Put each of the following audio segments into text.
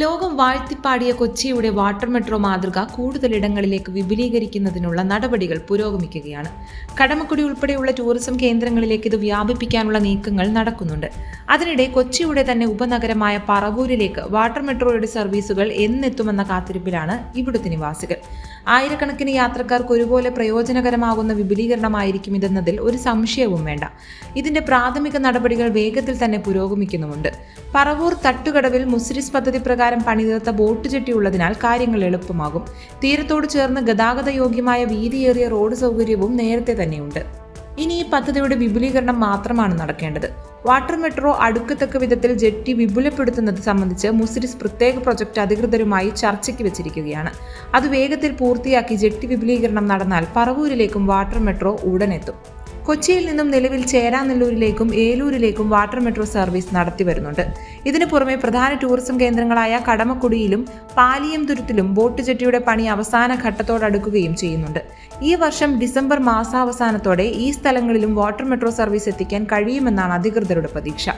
ലോകം വാഴ്ത്തിപ്പാടിയ കൊച്ചിയുടെ water metro മാതൃക കൂടുതലിടങ്ങളിലേക്ക് വിപുലീകരിക്കുന്നതിനുള്ള നടപടികൾ പുരോഗമിക്കുകയാണ്. കടമക്കുടി ഉൾപ്പെടെയുള്ള ടൂറിസം കേന്ദ്രങ്ങളിലേക്ക് ഇത് വ്യാപിപ്പിക്കാനുള്ള നീക്കങ്ങൾ നടക്കുന്നുണ്ട്. അതിനിടെ കൊച്ചിയുടെ തന്നെ ഉപനഗരമായ പറവൂരിലേക്ക് വാട്ടർ മെട്രോയുടെ സർവീസുകൾ എന്നെത്തുമെന്ന കാത്തിരിപ്പിലാണ് ഇവിടുത്തെ നിവാസികൾ. ആയിരക്കണക്കിന് യാത്രക്കാർക്ക് ഒരുപോലെ പ്രയോജനകരമാകുന്ന വിപുലീകരണമായിരിക്കും ഇതെന്നതിൽ ഒരു സംശയവും വേണ്ട. ഇതിന്റെ പ്രാഥമിക നടപടികൾ വേഗത്തിൽ തന്നെ പുരോഗമിക്കുന്നുമുണ്ട്. പറവൂർ തട്ടുകടവിൽ മുസ്രിസ് പദ്ധതി പ്രകാരം പണിതീർത്ത ബോട്ട് ജെട്ടി ഉള്ളതിനാൽ കാര്യങ്ങൾ എളുപ്പമാകും. തീരത്തോട് ചേർന്ന് ഗതാഗത യോഗ്യമായ വീതിയേറിയ റോഡ് സൗകര്യവും നേരത്തെ തന്നെയുണ്ട്. ഇനി ഈ പദ്ധതിയുടെ വിപുലീകരണം മാത്രമാണ് നടക്കേണ്ടത്. വാട്ടർ മെട്രോ അടുക്കത്തക്ക വിധത്തിൽ ജെട്ടി വിപുലപ്പെടുത്തുന്നത് സംബന്ധിച്ച് മുസിരിസ് പ്രത്യേക പ്രൊജക്ട് അധികൃതരുമായി ചർച്ചയ്ക്ക് വെച്ചിരിക്കുകയാണ്. അത് വേഗത്തിൽ പൂർത്തിയാക്കി ജെട്ടി വിപുലീകരണം നടന്നാൽ പറവൂരിലേക്കും വാട്ടർ മെട്രോ ഉടനെത്തും കൊച്ചിയിൽ നിന്നും നിലവിൽ ചേരാനെല്ലൂരിലേക്കും ഏലൂരിലേക്കും വാട്ടർ മെട്രോ സർവീസ് നടത്തി വരുന്നുണ്ട്. ഇതിനു പുറമെ പ്രധാന ടൂറിസം കേന്ദ്രങ്ങളായ കടമക്കുടിയിലും പാലിയംതുരുത്തിലും ബോട്ട് ജെട്ടിയുടെ പണി അവസാന ഘട്ടത്തോടടുക്കുകയും ചെയ്യുന്നുണ്ട്. ഈ വർഷം ഡിസംബർ മാസാവസാനത്തോടെ ഈ സ്ഥലങ്ങളിലും വാട്ടർ മെട്രോ സർവീസ് എത്തിക്കാൻ കഴിയുമെന്നാണ് അധികൃതരുടെ പ്രതീക്ഷ.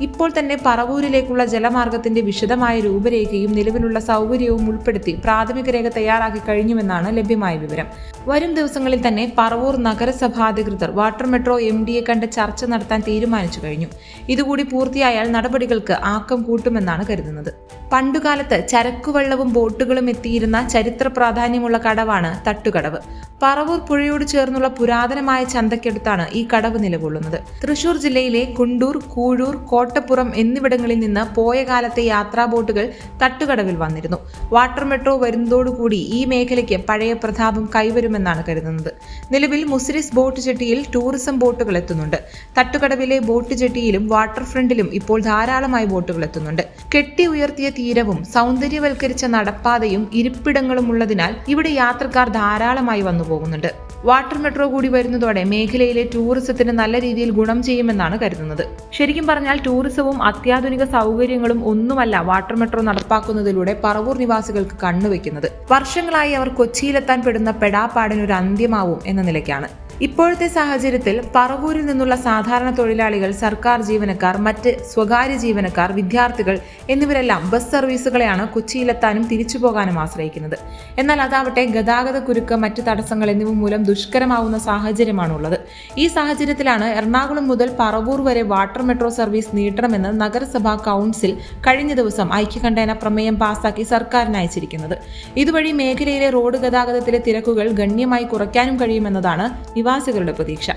ഇപ്പോൾ തന്നെ പറവൂരിലേക്കുള്ള ജലമാർഗത്തിന്റെ വിശദമായ രൂപരേഖയും നിലവിലുള്ള സൗകര്യവും ഉൾപ്പെടുത്തി പ്രാഥമിക രേഖ തയ്യാറാക്കി കഴിഞ്ഞുവെന്നാണ് ലഭ്യമായ വിവരം. വരും ദിവസങ്ങളിൽ തന്നെ പറവൂർ നഗരസഭാ അധികൃതർ വാട്ടർ മെട്രോ എം ഡിയെ കണ്ട് ചർച്ച നടത്താൻ തീരുമാനിച്ചു കഴിഞ്ഞു. ഇതുകൂടി പൂർത്തിയായാൽ നടപടികൾക്ക് ആക്കം കൂട്ടുമെന്നാണ് കരുതുന്നത്. പണ്ടുകാലത്ത് ചരക്കുവെള്ളവും ബോട്ടുകളും എത്തിയിരുന്ന ചരിത്ര പ്രാധാന്യമുള്ള കടവാണ് തട്ടുകടവ്. പറവൂർ പുഴയോട് ചേർന്നുള്ള പുരാതനമായ ചന്തയ്ക്കടുത്താണ് ഈ കടവ് നിലകൊള്ളുന്നത്. തൃശൂർ ജില്ലയിലെ കുണ്ടൂർ കൂഴൂർ കോട്ടപ്പുറം എന്നിവിടങ്ങളിൽ നിന്ന് പോയ കാലത്തെ യാത്രാ ബോട്ടുകൾ തട്ടുകടവിൽ വന്നിരുന്നു. വാട്ടർ മെട്രോ വരുന്നതോടുകൂടി ഈ മേഖലയ്ക്ക് പഴയ പ്രതാപം കൈവരുമെന്നാണ് കരുതുന്നത്. നിലവിൽ മുസിരിസ് ബോട്ട് ജെട്ടിയിൽ ടൂറിസം ബോട്ടുകൾ എത്തുന്നുണ്ട്. തട്ടുകടവിലെ ബോട്ട് ജെട്ടിയിലും വാട്ടർ ഫ്രണ്ടിലും ഇപ്പോൾ ധാരാളമായി ബോട്ടുകൾ എത്തുന്നുണ്ട്. കെട്ടി ഉയർത്തിയ തീരവും സൗന്ദര്യവൽക്കരിച്ച നടപ്പാതയും ഇരിപ്പിടങ്ങളും ഉള്ളതിനാൽ ഇവിടെ യാത്രക്കാർ ധാരാളമായി വന്നു പോകുന്നുണ്ട് വാട്ടർ മെട്രോ കൂടി വരുന്നതോടെ മേഖലയിലെ ടൂറിസത്തിന് നല്ല രീതിയിൽ ഗുണം ചെയ്യുമെന്നാണ് കരുതുന്നത്. ശരിക്കും പറഞ്ഞാൽ ടൂറിസവും അത്യാധുനിക സൗകര്യങ്ങളും ഒന്നുമല്ല വാട്ടർ മെട്രോ നടപ്പാക്കുന്നതിലൂടെ പറവൂർ നിവാസികൾക്ക് കണ്ണുവെക്കുന്നത് വർഷങ്ങളായി അവർ കൊച്ചിയിലെത്താൻ പെടുന്ന പെടാപ്പാടിനൊരു അന്ത്യമാവും എന്ന നിലയ്ക്കാണ്. ഇപ്പോഴത്തെ സാഹചര്യത്തിൽ പറവൂരിൽ നിന്നുള്ള സാധാരണ തൊഴിലാളികൾ സർക്കാർ ജീവനക്കാർ മറ്റ് സ്വകാര്യ ജീവനക്കാർ വിദ്യാർത്ഥികൾ എന്നിവരെല്ലാം ബസ് സർവീസുകളെയാണ് കൊച്ചിയിലെത്താനും തിരിച്ചു പോകാനും ആശ്രയിക്കുന്നത്. എന്നാൽ അതാവട്ടെ ഗതാഗത കുരുക്ക് മറ്റ് തടസ്സങ്ങൾ എന്നിവ മൂലം ദുഷ്കരമാവുന്ന സാഹചര്യമാണുള്ളത്. ഈ സാഹചര്യത്തിലാണ് എറണാകുളം മുതൽ പറവൂർ വരെ വാട്ടർ മെട്രോ സർവീസ് നീട്ടണമെന്ന് നഗരസഭാ കൗൺസിൽ കഴിഞ്ഞ ദിവസം ഐക്യകണ്ഠേന പ്രമേയം പാസാക്കി സർക്കാരിന് അയച്ചിരിക്കുന്നത്. ഇതുവഴി മേഖലയിലെ റോഡ് ഗതാഗതത്തിലെ തിരക്കുകൾ ഗണ്യമായി കുറയ്ക്കാനും കഴിയുമെന്നതാണ് നിവാസികളുടെ പ്രതീക്ഷ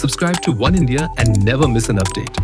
Subscribe to One India and never miss an update.